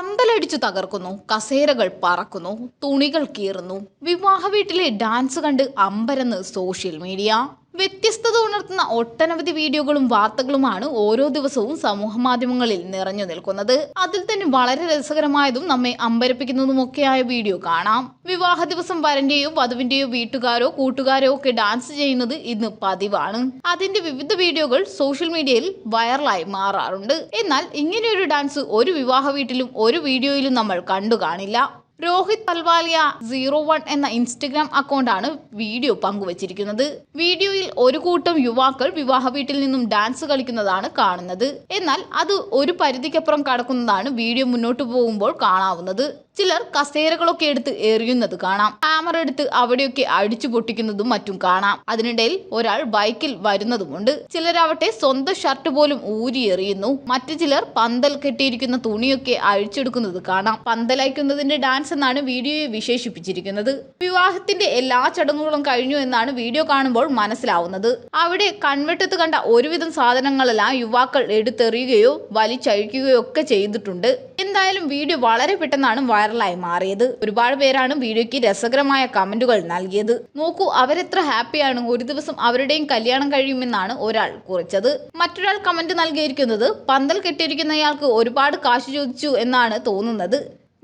പന്തലടിച്ചു തകർക്കുന്നു കസേരകൾ പറക്കുന്നു തുണികൾ കീറുന്നു. വിവാഹ വീട്ടിലെ ഡാൻസ് കണ്ട് അമ്പരന്ന് സോഷ്യൽ മീഡിയ. വ്യത്യസ്തത ഉണർത്തുന്ന ഒട്ടനവധി വീഡിയോകളും വാർത്തകളുമാണ് ഓരോ ദിവസവും സമൂഹ മാധ്യമങ്ങളിൽ നിറഞ്ഞു നിൽക്കുന്നത്. അതിൽ തന്നെ വളരെ രസകരമായതും നമ്മെ അമ്പരപ്പിക്കുന്നതുമൊക്കെയായ വീഡിയോ കാണാം. വിവാഹ ദിവസം വരന്റെയോ വധുവിന്റെയോ വീട്ടുകാരോ കൂട്ടുകാരോ ഒക്കെ ഡാൻസ് ചെയ്യുന്നത് ഇന്ന് പതിവാണ്. അതിന്റെ വിവിധ വീഡിയോകൾ സോഷ്യൽ മീഡിയയിൽ വൈറലായി മാറാറുണ്ട്. എന്നാൽ ഇങ്ങനെയൊരു ഡാൻസ് ഒരു വിവാഹ വീട്ടിലും ഒരു വീഡിയോയിലും നമ്മൾ കണ്ടു കാണില്ല. രോഹിത് പൽവാലിയ സീറോ വൺ എന്ന ഇൻസ്റ്റഗ്രാം അക്കൗണ്ടാണ് വീഡിയോ പങ്കുവച്ചിരിക്കുന്നത്. വീഡിയോയിൽ ഒരു കൂട്ടം യുവാക്കൾ വിവാഹ വീട്ടിൽ നിന്നും ഡാൻസ് കളിക്കുന്നതാണ് കാണുന്നത്. എന്നാൽ അത് ഒരു പരിധിക്കപ്പുറം കടക്കുന്നതാണ് വീഡിയോ മുന്നോട്ട് പോകുമ്പോൾ കാണാവുന്നത്. ചിലർ കസേരകളൊക്കെ എടുത്ത് എറിയുന്നത് കാണാം. ഹാമർ എടുത്ത് അവിടെയൊക്കെ അടിച്ചു പൊട്ടിക്കുന്നതും മറ്റും കാണാം. അതിനിടയിൽ ഒരാൾ ബൈക്കിൽ വരുന്നതുമുണ്ട്. ചിലരാവട്ടെ സ്വന്തം ഷർട്ട് പോലും ഊരി എറിയുന്നു. മറ്റു ചിലർ പന്തൽ കെട്ടിയിരിക്കുന്ന തുണിയൊക്കെ അഴിച്ചെടുക്കുന്നത് കാണാം. പന്തലയക്കുന്നതിന്റെ ഡാൻസ് എന്നാണ് വീഡിയോയെ വിശേഷിപ്പിച്ചിരിക്കുന്നത്. വിവാഹത്തിന്റെ എല്ലാ ചടങ്ങുകളും കഴിഞ്ഞു എന്നാണ് വീഡിയോ കാണുമ്പോൾ മനസ്സിലാവുന്നത്. അവിടെ കൺവെട്ടത്ത് കണ്ട ഒരുവിധം സാധനങ്ങളെല്ലാം യുവാക്കൾ എടുത്തെറിയുകയോ വലിച്ചഴിക്കുകയോ ഒക്കെ ചെയ്തിട്ടുണ്ട്. എന്തായാലും വീഡിയോ വളരെ പെട്ടെന്നാണ് വൈറലായി മാറിയത്. ഒരുപാട് പേരാണ് വീഡിയോയ്ക്ക് രസകരമായ കമന്റുകൾ നൽകിയത്. നോക്കൂ അവരെത്ര ഹാപ്പിയാണ്. ഒരു ദിവസം അവരുടെയും കല്യാണം കഴിയുമെന്നാണ് ഒരാൾ കുറിച്ചത്. മറ്റൊരാൾ കമന്റ് നൽകിയിരിക്കുന്നത് പന്തൽ കെട്ടിയിരിക്കുന്നയാൾക്ക് ഒരുപാട് കാശ് ചോദിച്ചു എന്നാണ് തോന്നുന്നത്.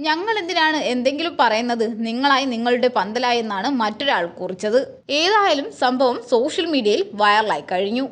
ഞങ്ങൾ എന്തിനാണ് എന്തെങ്കിലും പറയുന്നത്? നിങ്ങളായി നിങ്ങളുടെ പന്തലായി എന്നാണ് മറ്റൊരാൾ കുറിച്ചത്. ഏതായാലും സംഭവം സോഷ്യൽ മീഡിയയിൽ വൈറലായി കഴിഞ്ഞു.